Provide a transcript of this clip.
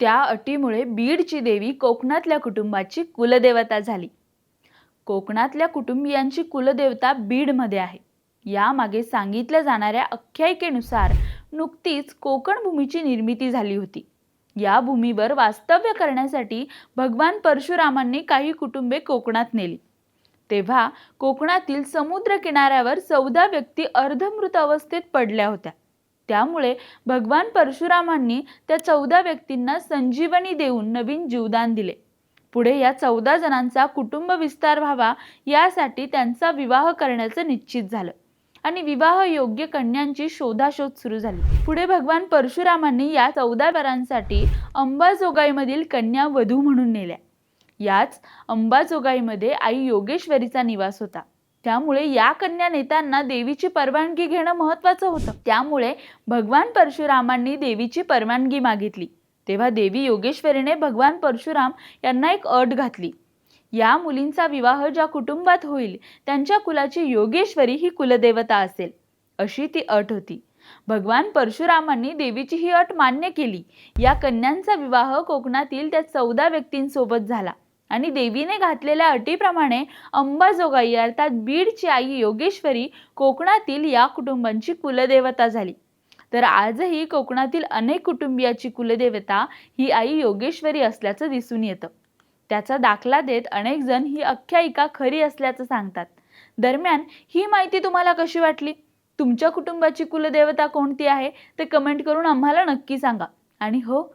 त्या अटीमुळे बीडची देवी कोकणातल्या कुटुंबाची कुलदेवता झाली. कोकणातल्या कुटुंबियांची कुलदेवता बीडमध्ये आहे. यामागे सांगितल्या जाणाऱ्या आख्यायिकेनुसार नुकतीच कोकण भूमीची निर्मिती झाली होती. या भूमीवर वास्तव्य करण्यासाठी भगवान परशुरामांनी काही कुटुंबे कोकणात नेली. तेव्हा कोकणातील समुद्र किनाऱ्यावर चौदा व्यक्ती अर्धमृत अवस्थेत पडल्या होत्या. त्यामुळे भगवान परशुरामांनी त्या चौदा व्यक्तींना संजीवनी देऊन नवीन जीवदान दिले. पुढे या चौदा जणांचा कुटुंब विस्तार व्हावा यासाठी त्यांचा विवाह करण्याचं निश्चित झालं. आणि विवाह योग्य कन्यांची शोधाशोध सुरू झाली. पुढे भगवान परशुरामांनी या चौदा वरांसाठी अंबाजोगाईमधील कन्या वधू म्हणून नेल्या. याच अंबाजोगाईमध्ये आई योगेश्वरीचा निवास होता. त्यामुळे या कन्या नेत्यांना देवीची परवानगी घेणं महत्वाचं होतं. त्यामुळे भगवान परशुरामांनी देवीची परवानगी मागितली. तेव्हा देवी योगेश्वरीने भगवान परशुराम यांना एक अट घातली. या मुलींचा विवाह ज्या कुटुंबात होईल त्यांच्या कुलाची योगेश्वरी ही कुलदेवता असेल अशी ती अट होती. भगवान परशुरामांनी देवीची ही अट मान्य केली. या कन्यांचा विवाह कोकणातील त्या चौदा व्यक्तींसोबत झाला. आणि देवीने घातलेल्या अटीप्रमाणे अंबाजोगाई अर्थात बीडची आई योगेश्वरी कोकणातील या कुटुंबांची कुलदेवता झाली. तर आजही कोकणातील अनेक कुटुंबियाची कुलदेवता ही आई योगेश्वरी असल्याचं दिसून येतं. त्याचा दाखला देत अनेक जण ही आख्यायिका खरी असल्याचं सांगतात. दरम्यान ही माहिती तुम्हाला कशी वाटली? तुमच्या कुटुंबाची कुलदेवता कोणती आहे? ते कमेंट करून आम्हाला नक्की सांगा. आणि हो